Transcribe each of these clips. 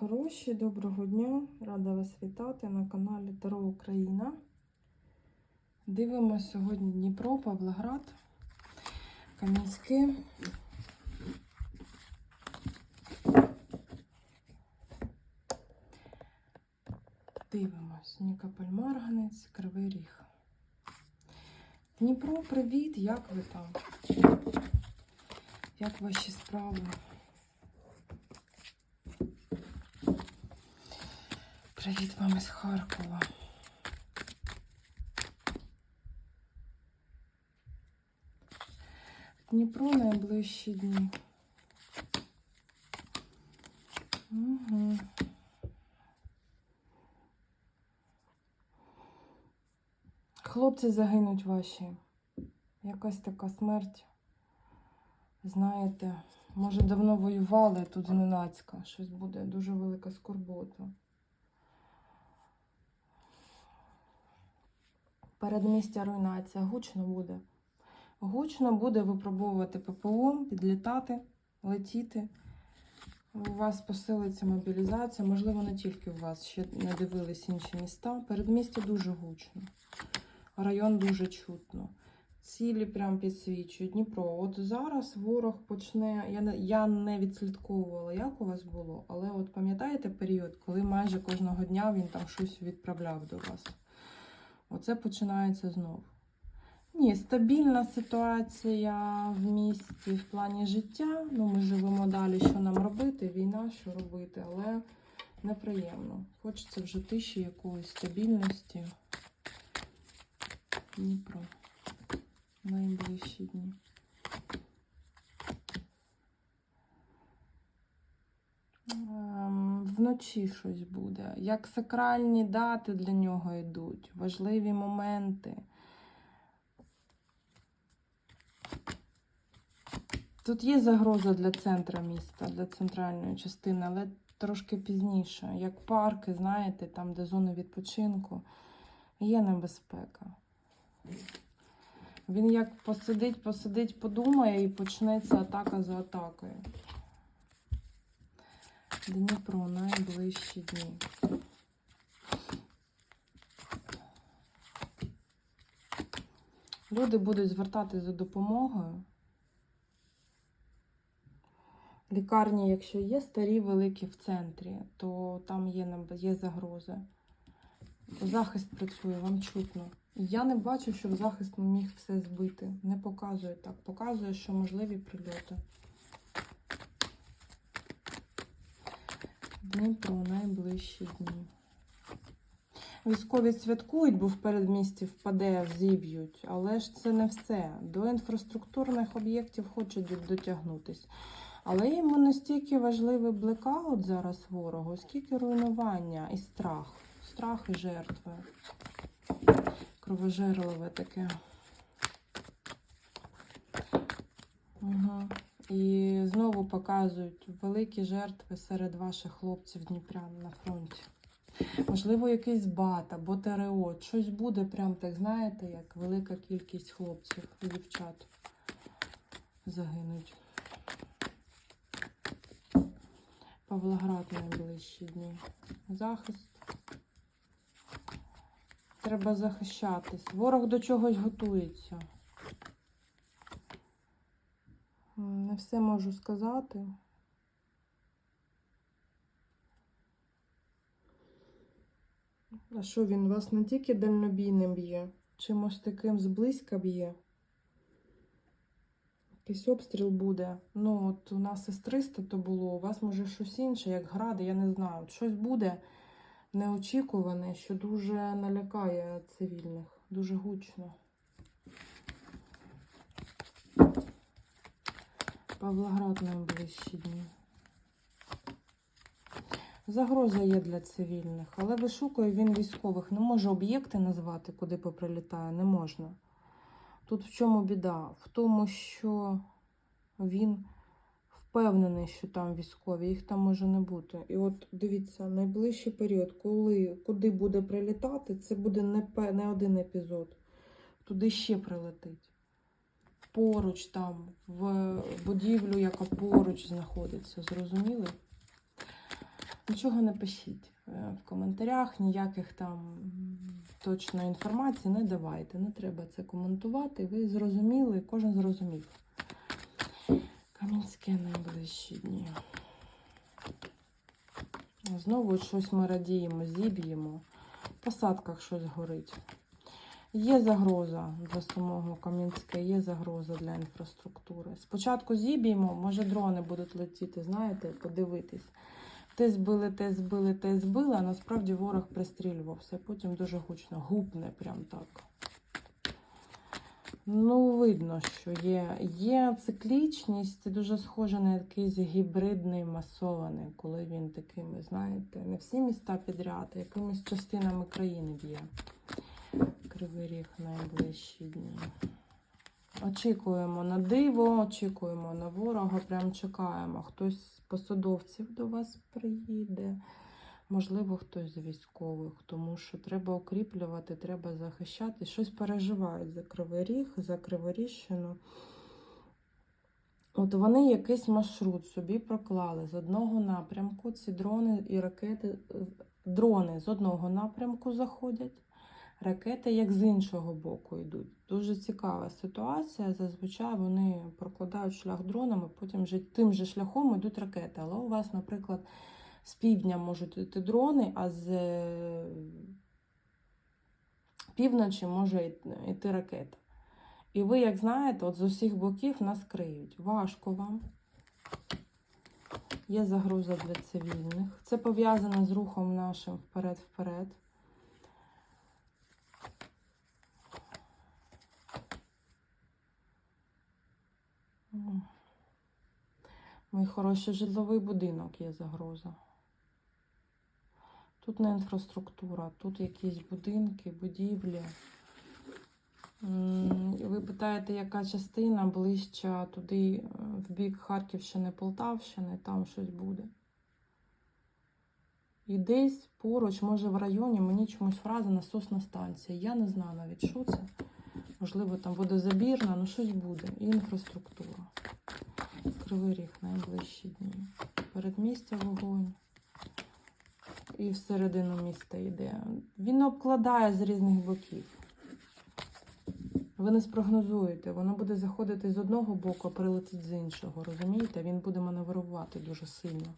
хороші, доброго дня! Рада вас вітати на каналі Таро Україна. Дивимося сьогодні Дніпро, Павлоград, Кам'янське. Дивимось. Нікополь Марганець, Кривий Ріг. Дніпро, привіт! Як ви там? Як ваші справи? Привіт вам із Харкова. Дніпро найближчі дні. Угу. Хлопці загинуть ваші. Якась така смерть. Знаєте, може давно воювали тут зненацька. Щось буде дуже велика скорбота. Передмістя руйнація. Гучно буде. Гучно буде випробовувати ППО, підлітати, летіти. У вас посилиться мобілізація. Можливо, не тільки у вас, ще не дивились інші міста. Передмістя дуже гучно. Район дуже чутно. Цілі прям підсвічують. Дніпро. От зараз ворог почне. Я не, я не відслідковувала, як у вас було, але от пам'ятаєте період, коли майже кожного дня він там щось відправляв до вас? Оце починається знову. Ні, стабільна ситуація в місті в плані життя. Ну, ми живемо далі, що нам робити, війна, що робити, але неприємно. Хочеться вже тиші якоїсь стабільності. Дніпро. Найближчі дні. Вночі щось буде. Як сакральні дати для нього йдуть, важливі моменти. Тут є загроза для центра міста, для центральної частини, але трошки пізніше. Як парки, знаєте, там, де зони відпочинку, є небезпека. Він як посидить, посидить, подумає і почнеться атака за атакою. Дніпро найближчі дні. Люди будуть звертатись за допомогою. Лікарні, якщо є старі, великі в центрі, то там є, є загрози. Захист працює, вам чутно. Я не бачу, щоб захист міг все збити. Не показує так. Показує, що можливі прильоти. Дніпро найближчі дні. Військові святкують, бо в передмісті впаде, зіб'ють, але ж це не все. До інфраструктурних об'єктів хочуть до- дотягнутись. Але йому настільки важливий блекаут зараз ворогу, скільки руйнування і страх. Страх і жертви. Кровожерливе таке. Угу. І знову показують великі жертви серед ваших хлопців дніпрян на фронті. Можливо, якийсь бат або ТРО. Щось буде прям так, знаєте, як велика кількість хлопців і дівчат загинуть. Павлоград найближчі дні. Захист. Треба захищатись. Ворог до чогось готується. М, Не все можу сказати. А що він вас не тільки дальнобійним б'є, чимось таким зблизька б'є. Якийсь обстріл буде. Ну, от у нас із 300 то було, у вас може щось інше, як гради, я не знаю. От щось буде неочікуване, що дуже налякає цивільних, дуже гучно. Павлоград найближчі дні. Загроза є для цивільних, але вишукує він військових. Не може об'єкти назвати, куди поприлітає, не можна. Тут в чому біда? В тому, що він впевнений, що там військові, їх там може не бути. І от дивіться, найближчий період, коли куди буде прилітати, це буде не, не один епізод. Туди ще прилетить. Поруч там, в будівлю, яка поруч знаходиться, зрозуміли? Нічого не пишіть е, в коментарях, ніяких там точної інформації не давайте. Не треба це коментувати. Ви зрозуміли, кожен зрозумів. Кам'янське найближчі дні. Знову щось ми радіємо, зіб'ємо. В посадках щось горить. Є загроза для самого Кам'янське, є загроза для інфраструктури. Спочатку зіб'ємо, може дрони будуть летіти, знаєте, подивитись. Те збили, те збили, те збили, а насправді ворог пристрілювався. Потім дуже гучно гупне прям так. Ну, видно, що є, є циклічність, дуже схоже на якийсь гібридний масований, коли він такими, знаєте, не всі міста підряд, а якимись частинами країни б'є. Кривий ріг найближчі дні. Очікуємо на диво, очікуємо на ворога, прям чекаємо. Хтось з посадовців до вас приїде, можливо, хтось з військових, тому що треба укріплювати, треба захищати. Щось переживають за Кривий Ріг, за Криворіжщину. От вони якийсь маршрут собі проклали з одного напрямку. Ці дрони і ракети, дрони з одного напрямку заходять. Ракети як з іншого боку йдуть. Дуже цікава ситуація. Зазвичай вони прокладають шлях дронами, потім тим же шляхом йдуть ракети. Але у вас, наприклад, з півдня можуть йти дрони, а з е, півночі може йти ракета. І ви, як знаєте, от з усіх боків нас криють. Важко вам. Є загроза для цивільних. Це пов'язано з рухом нашим вперед-вперед. Мій хороший житловий будинок є загроза. Тут не інфраструктура, тут якісь будинки, будівлі. Ви питаєте, яка частина ближча туди, е, в бік Харківщини, Полтавщини, там щось буде. І десь поруч, може в районі, мені чомусь фраза насосна станція. Я не знаю навіть, що це. Можливо, там водозабірна, ну щось буде. І інфраструктура. Кривий ріг найближчі дні. Передмістя вогонь. І всередину міста йде. Він обкладає з різних боків. Ви не спрогнозуєте, воно буде заходити з одного боку, а прилетить з іншого. Розумієте? Він буде маневрувати дуже сильно.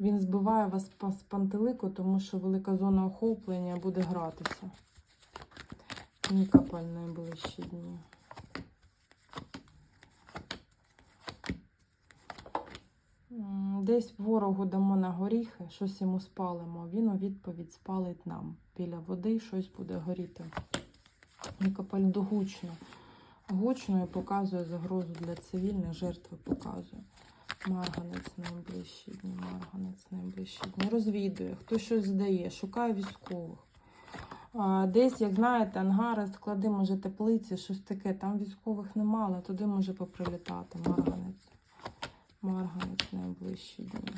Він збиває вас з пантелику, тому що велика зона охоплення буде гратися. Нікопаль найближчі дні. М, Десь ворогу дамо на горіхи, щось йому спалимо. Він у відповідь спалить нам. Біля води щось буде горіти. Нікопаль догучно. Гучно і показує загрозу для цивільних, жертви показує. Марганець найближчі дні, марганець найближчі дні. Розвідує, хто щось здає, шукає військових. Десь, як знаєте, ангари, склади, може, теплиці, щось таке. Там військових немало, туди може поприлітати марганець. Марганець найближчі дні.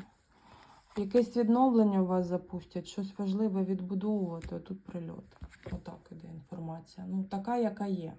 Якесь відновлення у вас запустять, щось важливе відбудовувати, тут прильот. Отак іде інформація. Ну, така, яка є.